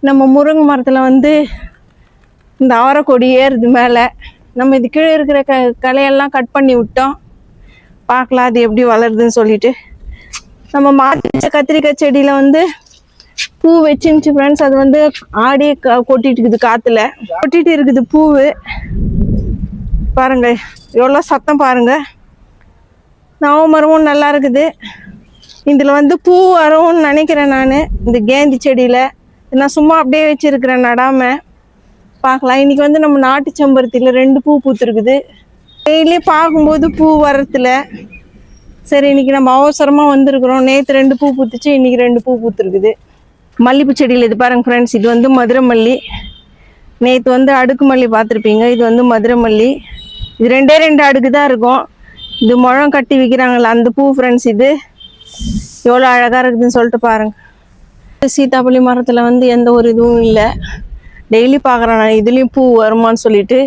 நம்ம முருங்கை மரத்தில் வந்து இந்த ஆரக்கொடி ஏறுது மேலே. நம்ம இது கீழே இருக்கிற க களையெல்லாம் கட் பண்ணி விட்டோம். பார்க்கலாம் அது எப்படி வளருதுன்னு சொல்லிட்டு. நம்ம மாற்றி கத்திரிக்காய் செடியில் வந்து பூ வச்சுருந்துச்சு ஃப்ரெண்ட்ஸ் அது வந்து ஆடியே க- கொட்டிட்டு இருக்குது காற்றுல கொட்டிட்டு இருக்குது பூவு. பாருங்கள் எவ்வளோ சத்தம் பாருங்கள் நவ மரமும் நல்லா இருக்குது. இதில் வந்து பூ வரும்னு நினைக்கிறேன் நான். இந்த கேந்தி செடியில். நான் சும்மா அப்படியே வச்சிருக்கிறேன் நடாம. பார்க்கலாம். இன்னைக்கு வந்து நம்ம நாட்டு செம்பருத்தியில் ரெண்டு பூ பூத்துருக்குது. டெய்லி பார்க்கும்போது பூ வரத்தில். சரி இன்னைக்கு நம்ம அவசரமாக வந்திருக்கிறோம். நேற்று ரெண்டு பூ பூத்துச்சு இன்னைக்கு ரெண்டு பூ பூத்துருக்குது. மல்லிப்பூ செடியில் இது பாருங்க ஃப்ரெண்ட்ஸ் இது வந்து மதுரை மல்லி நேற்று வந்து அடுக்கு மல்லி பார்த்துருப்பீங்க. இது வந்து மதுரை மல்லி இது ரெண்டே ரெண்டு அடுக்கு தான் இருக்கும். இது முழம் கட்டி விற்கிறாங்களே அந்த பூ ஃப்ரெண்ட்ஸ் இது. எவ்வளோ அழகாக இருக்குதுன்னு சொல்லிட்டு பாருங்கள் சீதாப்பள்ளி மரத்தில் வந்து எந்த ஒரு இதுவும் இல்லை. டெய்லி பார்க்குறேன் நான் இதுலேயும் பூ வருமான்னு சொல்லிட்டு